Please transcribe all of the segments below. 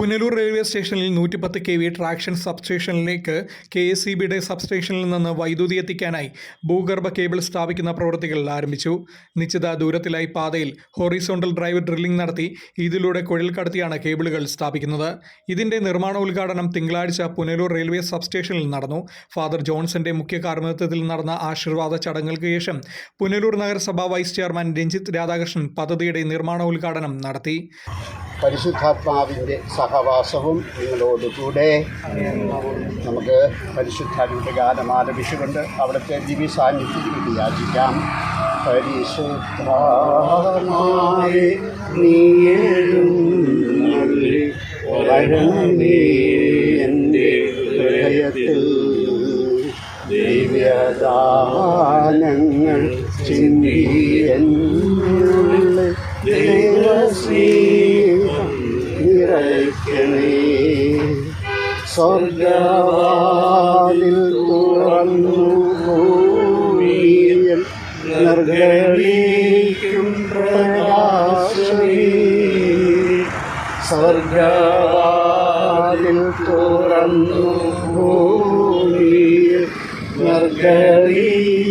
Punalur railway സ്റ്റേഷനിൽ നൂറ്റിപ്പത്ത് K V traction സബ്സ്റ്റേഷനിലേക്ക് കെ എസ് സി ബിയുടെ സബ്സ്റ്റേഷനിൽ നിന്ന് വൈദ്യുതി എത്തിക്കാനായി ഭൂഗർഭ കേബിൾ സ്ഥാപിക്കുന്ന പ്രവൃത്തികൾ ആരംഭിച്ചു. നിശ്ചിത ദൂരത്തിലായി പാതയിൽ ഹൊറിസോണ്ടൽ ഡ്രൈവ് ഡ്രില്ലിംഗ് നടത്തി ഇതിലൂടെ കുഴൽ കടത്തിയാണ് കേബിളുകൾ സ്ഥാപിക്കുന്നത്. ഇതിന്റെ നിർമ്മാണ ഉദ്ഘാടനം തിങ്കളാഴ്ച പുനലൂർ റെയിൽവേ സബ്സ്റ്റേഷനിൽ നടന്നു. ഫാദർ ജോൺസന്റെ മുഖ്യ കാർമ്മികത്വത്തിൽ നടന്ന ആശീർവാദ ചടങ്ങുകൾക്ക് ശേഷം പുനലൂർ നഗരസഭ വൈസ് ചെയർമാൻ രഞ്ജിത്ത് രാധാകൃഷ്ണൻ പദ്ധതിയുടെ നിർമ്മാണ ഉദ്ഘാടനം നടത്തി. പരിശുദ്ധാത്മാവിന്റെ സഹവാസവും നിങ്ങളോടുകൂടെ. നമുക്ക് പരിശുദ്ധാത്മാവിന്റെ ഗാനം ആലപിച്ചുകൊണ്ട് അവിടുത്തെ ദിവ്യ സാന്നിധ്യത്തിന് വേണ്ടി യാചിക്കാം ഹൃദയത്തിൽ. ദിവ്യദാനങ്ങൾ ചിന്തി എന്നുള്ളിൽ ദൈവസ്നേഹം നിറയ്ക്കണേ. സ്വർഗവാതിൽ തുറന്നു ഭൂമിയിൽ സ്വർഗവാതിൽ തുറന്നു ഭൂമിയിൽ നിർഗളിക്കും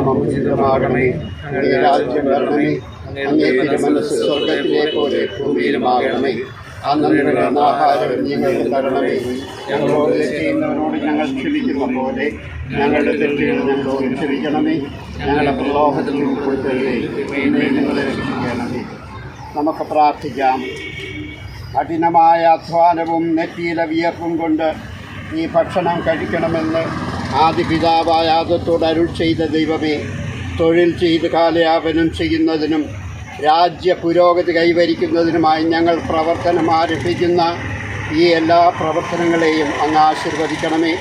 നാമം ഉചിതമാകണമേ രാജ്യം വരണമേ. അങ്ങേ മനസ്സ് സ്വർഗത്തിലെ പോലെ ഭൂമിയിലുമാകണമേ അന്നു ആഹാരം ഞങ്ങൾക്ക് തരണമേ. ഞങ്ങളോട് ചെയ്യുന്നവരോട് ഞങ്ങൾ ക്ഷമിക്കുന്ന പോലെ ഞങ്ങളുടെ തെറ്റുകൾ ഞങ്ങളോട് ക്ഷമിക്കണമേ. ഞങ്ങളുടെ പ്രലോഭത്തിൽ ഉൾപ്പെടുത്തരുതേ നിങ്ങളെ ഞങ്ങളെ രക്ഷിക്കണമേ. നമുക്ക് പ്രാർത്ഥിക്കാം. കഠിനമായ അധ്വാനവും നെറ്റിയിലെ വിയർപ്പും കൊണ്ട് ഈ ഭക്ഷണം കഴിക്കണമെന്ന് ആദ്യ പിതാവായ ആദത്തോട് അരുൾ ചെയ്ത ദൈവമേ തൊഴിൽ ചെയ്ത് കാലയാപനം ചെയ്യുന്നതിനും രാജ്യ പുരോഗതി കൈവരിക്കുന്നതിനുമായി ഞങ്ങൾ പ്രവർത്തനം ആരംഭിക്കുന്ന ഈ എല്ലാ പ്രവർത്തനങ്ങളെയും അങ്ങ് ആശീർവദിക്കണമേ.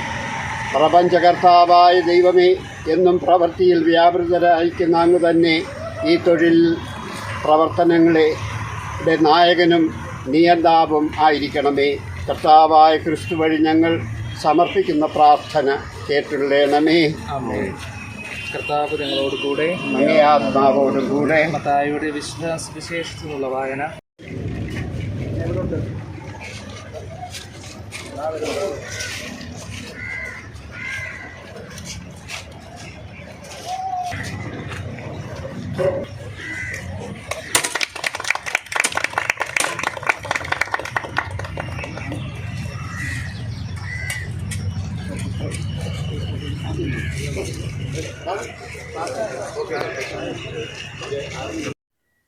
പ്രപഞ്ചകർത്താവായ ദൈവമേ എന്നും പ്രവൃത്തിയിൽ വ്യാപൃതരായിരിക്കുന്ന അങ്ങ് തന്നെ ഈ തൊഴിൽ പ്രവർത്തനങ്ങളെ നായകനും നിയന്താവും ആയിരിക്കണമേ. കർത്താവായ ക്രിസ്തു വഴി ഞങ്ങൾ സമർപ്പിക്കുന്ന പ്രാർത്ഥന കേട്ടുള്ളണമേ കർത്താവ് ഞങ്ങളോട് കൂടെ ആത്മാവോടും കൂടെ. മത്തായിയുടെ വിശ്വാസ വിശേഷത്തിനുള്ള വായന.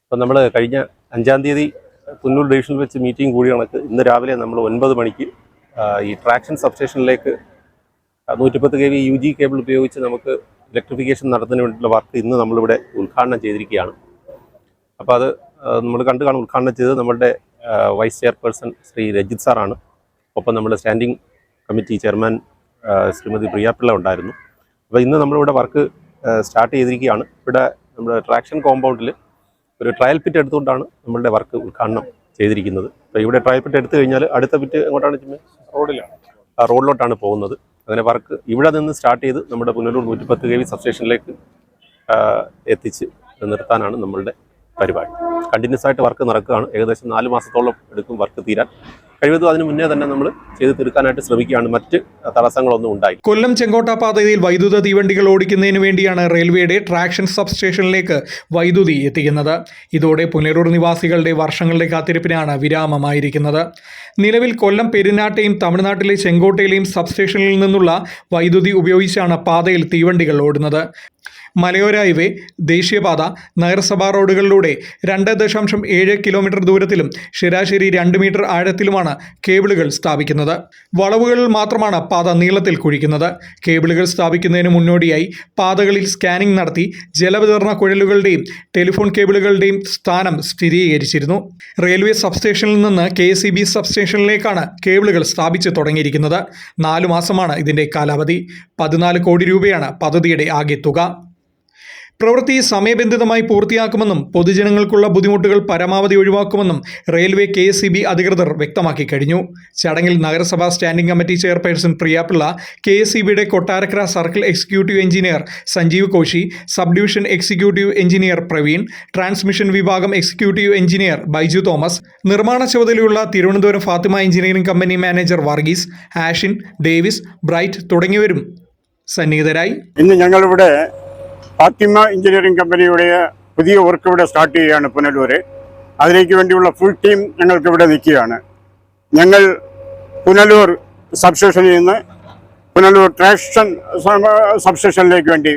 അപ്പം നമ്മൾ കഴിഞ്ഞ അഞ്ചാം തീയതി പുന്നൂർ ഡിവിഷനിൽ വെച്ച് മീറ്റിംഗ് കൂടി കണക്ക് ഇന്ന് രാവിലെ നമ്മൾ ഒൻപത് മണിക്ക് ഈ ട്രാക്ഷൻ സബ്സ്റ്റേഷനിലേക്ക് നൂറ്റിപ്പത്ത് K V U G cable ഉപയോഗിച്ച് നമുക്ക് ഇലക്ട്രിഫിക്കേഷൻ നടത്തുന്നതിന് വേണ്ടിയിട്ടുള്ള വർക്ക് ഇന്ന് നമ്മളിവിടെ ഉദ്ഘാടനം ചെയ്തിരിക്കുകയാണ്. അപ്പോൾ അത് നമ്മൾ കണ്ടു കാണും ഉദ്ഘാടനം ചെയ്തത് നമ്മളുടെ വൈസ് ചെയർപേഴ്സൺ ശ്രീ രജിത് സാറാണ്. ഒപ്പം നമ്മുടെ standing committee chairman Srimathi Priya Pillai ഉണ്ടായിരുന്നു. അപ്പോൾ ഇന്ന് നമ്മളിവിടെ വർക്ക് സ്റ്റാർട്ട് ചെയ്തിരിക്കുകയാണ്. ഇവിടെ നമ്മുടെ ട്രാക്ഷൻ കോമ്പൗണ്ടിൽ ഒരു ട്രയൽ പിറ്റ് എടുത്തുകൊണ്ടാണ് നമ്മളുടെ വർക്ക് ഉദ്ഘാടനം ചെയ്തിരിക്കുന്നത്. അപ്പോൾ ഇവിടെ ട്രയൽ പിറ്റ് എടുത്തു കഴിഞ്ഞാൽ അടുത്ത പിറ്റ് എങ്ങോട്ടാണ് ചിമ്മ? റോഡിലാണ്. ആ റോഡിലോട്ടാണ് പോകുന്നത്. അങ്ങനെ വർക്ക് ഇവിടെ നിന്ന് സ്റ്റാർട്ട് ചെയ്ത് നമ്മുടെ പുനലൂർ നൂറ്റിപ്പത്ത് കെ വി സബ്സ്റ്റേഷനിലേക്ക് എത്തിച്ച് നിർത്താനാണ് നമ്മളുടെ പരിപാടി. കണ്ടിന്യൂസ് ആയിട്ട് വർക്ക് നടക്കുകയാണ്. ഏകദേശം നാല് മാസത്തോളം എടുക്കും വർക്ക് തീരാൻ. കഴിവതും അതിന് മുന്നേ തന്നെ നമ്മൾ ചെയ്ത് തീർക്കാനായിട്ട് ശ്രമിക്കുകയാണ്. മറ്റ് തടസ്സങ്ങളൊന്നും ഉണ്ടായി കൊല്ലം ചെങ്കോട്ട പാതയിൽ വൈദ്യുത തീവണ്ടികൾ ഓടിക്കുന്നതിന് വേണ്ടിയാണ് റെയിൽവേയുടെ ട്രാക്ഷൻ സബ്സ്റ്റേഷനിലേക്ക് വൈദ്യുതി എത്തിക്കുന്നത്. ഇതോടെ പുനലൂർ നിവാസികളുടെ വർഷങ്ങളുടെ കാത്തിരിപ്പിനാണ് വിരാമമായിരിക്കുന്നത്. നിലവിൽ കൊല്ലം പെരുന്നാട്ടെയും തമിഴ്നാട്ടിലെ ചെങ്കോട്ടയിലെയും സബ്സ്റ്റേഷനിൽ നിന്നുള്ള വൈദ്യുതി ഉപയോഗിച്ചാണ് പാതയിൽ തീവണ്ടികൾ ഓടുന്നത്. മലയോര ഹൈവേ ദേശീയപാത നഗരസഭാ റോഡുകളിലൂടെ രണ്ട് ദശാംശം ഏഴ് കിലോമീറ്റർ ദൂരത്തിലും ശരാശരി രണ്ട് മീറ്റർ ആഴത്തിലുമാണ് കേബിളുകൾ സ്ഥാപിക്കുന്നത്. വളവുകളിൽ മാത്രമാണ് പാത നീളത്തിൽ കുഴിക്കുന്നത്. കേബിളുകൾ സ്ഥാപിക്കുന്നതിന് മുന്നോടിയായി പാതകളിൽ സ്കാനിംഗ് നടത്തി ജലവിതരണ കുഴലുകളുടെയും ടെലിഫോൺ കേബിളുകളുടെയും സ്ഥാനം സ്ഥിരീകരിച്ചിരുന്നു. റെയിൽവേ സബ്സ്റ്റേഷനിൽ നിന്ന് കെ എസ് ബി സബ്സ്റ്റേഷനിലേക്കാണ് കേബിളുകൾ സ്ഥാപിച്ചു തുടങ്ങിയിരിക്കുന്നത്. നാലു മാസമാണ് ഇതിന്റെ കാലാവധി. പതിനാല് കോടി രൂപയാണ് പദ്ധതിയുടെ ആകെ തുക പ്രവൃത്തി സമയബന്ധിതമായി പൂർത്തിയാക്കുമെന്നും പൊതുജനങ്ങൾക്കുള്ള ബുദ്ധിമുട്ടുകൾ പരമാവധി ഒഴിവാക്കുമെന്നും റെയിൽവേ കെ അധികൃതർ വ്യക്തമാക്കി കഴിഞ്ഞു. ചടങ്ങിൽ നഗരസഭാ standing committee chairperson Priya Pillai K S Kottarakkara circle executive engineer Sanjeev Koshy sub division executive engineer Praveen transmission വിഭാഗം എക്സിക്യൂട്ടീവ് എഞ്ചിനീയർ ബൈജു തോമസ് നിർമ്മാണ ചുമതലയുള്ള Thiruvananthapuram Fathima engineering company manager Varghese Ashin Davis Bright തുടങ്ങിയവരും സന്നിഹിതരായി. ഇന്ന് ഞങ്ങളിവിടെ ഫാത്തിമ എഞ്ചിനീയറിംഗ് കമ്പനിയുടെ പുതിയ work ഇവിടെ സ്റ്റാർട്ട് ചെയ്യുകയാണ് പുനലൂര്. അതിലേക്ക് വേണ്ടിയുള്ള ഫുൾ ടീം ഞങ്ങൾക്ക് ഇവിടെ നിൽക്കുകയാണ്. ഞങ്ങൾ പുനലൂർ സബ്സ്റ്റേഷനിൽ നിന്ന് പുനലൂർ ട്രാക്ഷൻ സബ്സ്റ്റേഷനിലേക്ക് വേണ്ടി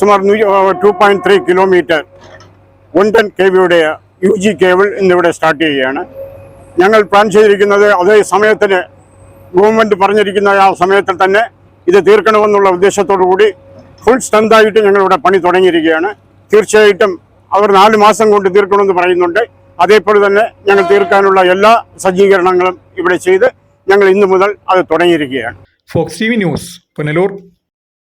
സുമാർ two point three kilometre one ten K വിയുടെ യു ജി കേബിൾ ഇന്നിവിടെ സ്റ്റാർട്ട് ചെയ്യുകയാണ്. ഞങ്ങൾ പ്ലാൻ ചെയ്തിരിക്കുന്നത് അതേ സമയത്തിന് ഗവൺമെന്റ് പറഞ്ഞിരിക്കുന്ന ആ സമയത്തിൽ തന്നെ ഇത് തീർക്കണമെന്നുള്ള ഉദ്ദേശത്തോടു കൂടി ഫുൾ സ്ട്രെങ്തായിട്ട് ഞങ്ങളിവിടെ പണി തുടങ്ങിയിരിക്കുകയാണ്. തീർച്ചയായിട്ടും അവർ നാല് മാസം കൊണ്ട് തീർക്കണമെന്ന് പറയുന്നുണ്ട്. അതേപോലെ തന്നെ ഞങ്ങൾ തീർക്കാനുള്ള എല്ലാ സജ്ജീകരണങ്ങളും ഇവിടെ ചെയ്ത് ഞങ്ങൾ ഇന്നു മുതൽ അത് തുടങ്ങിയിരിക്കുകയാണ്. Fox T V news Punalur